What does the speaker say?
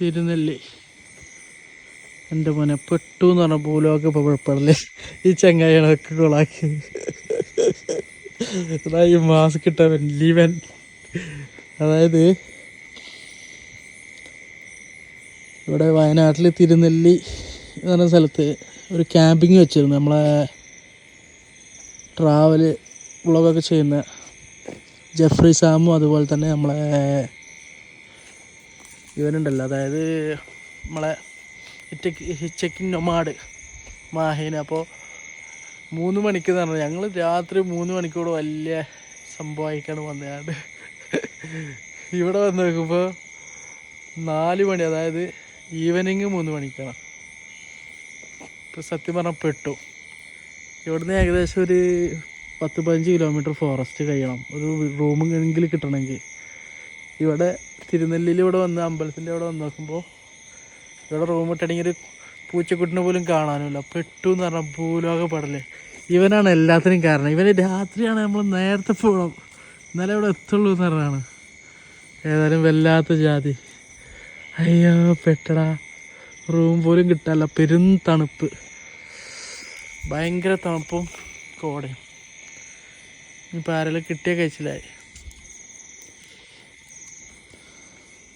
തിരുനെല്ലി. എന്റെ മോനെ പെട്ടു എന്ന് പറഞ്ഞ ഭൂലോക കുഴപ്പമില്ലേ ഈ ചങ്ങായികളൊക്കെ കൊളാക്കി. അതാ ഈ മാസ്ക് ഇട്ടവൻ ലീവൻ. അതായത് ഇവിടെ വയനാട്ടിൽ തിരുനെല്ലി എന്ന് പറഞ്ഞ സ്ഥലത്ത് ഒരു ക്യാമ്പിങ് വെച്ചിരുന്നു. നമ്മളെ ട്രാവൽ വ്ളോഗൊക്കെ ചെയ്യുന്ന ജെഫ്രി സാമും അതുപോലെ തന്നെ നമ്മളെ ഇവനുണ്ടല്ലോ. അതായത് നമ്മളെ ഹിച്ചക്കിൻ നൊമാട് മാഹീൻ. അപ്പോൾ മൂന്ന് മണിക്ക് എന്ന് പറഞ്ഞു. ഞങ്ങൾ രാത്രി മൂന്ന് മണിക്കൂടെ വലിയ സംഭവമായിക്കാണ് വന്നത്. ഇവിടെ വന്ന് നോക്കുമ്പോൾ നാല് മണി അതായത് ഈവനിങ് മൂന്ന് മണിക്കാണ്. ഇപ്പോൾ സത്യം പറഞ്ഞാൽ പെട്ടു. ഇവിടുന്ന് ഏകദേശം ഒരു പത്ത് പതിനഞ്ച് കിലോമീറ്റർ ഫോറസ്റ്റ് കഴിയണം. ഒരു റൂം എങ്കിലും കിട്ടണമെങ്കിൽ. ഇവിടെ തിരുനെല്ലിയിൽ ഇവിടെ വന്ന് അമ്പലത്തിന്റെ അവിടെ വന്ന് നോക്കുമ്പോൾ ഇവിടെ റൂം ഒരു പൂച്ചക്കുട്ടിനെ പോലും കാണാനില്ല. പെട്ടു എന്ന് പറഞ്ഞാൽ ഭൂലോക പടലേ. ഇവനാണ് എല്ലാത്തിനും കാരണം. ഇവന് രാത്രിയാണ് നമ്മൾ നേരത്തെ പോകണം എന്നാലേ ഇവിടെ എത്തുള്ളൂ എന്ന് പറഞ്ഞാണ് ഏതായാലും വല്ലാത്ത ജാതി. അയ്യോ പെട്ടടാ. റൂം പോലും കിട്ടാല്ല പെരും തണുപ്പ്. ഭയങ്കര തണുപ്പും കോടയും. ഇപ്പം ആരെല്ലാം കിട്ടിയ കഴിച്ചില്ലായി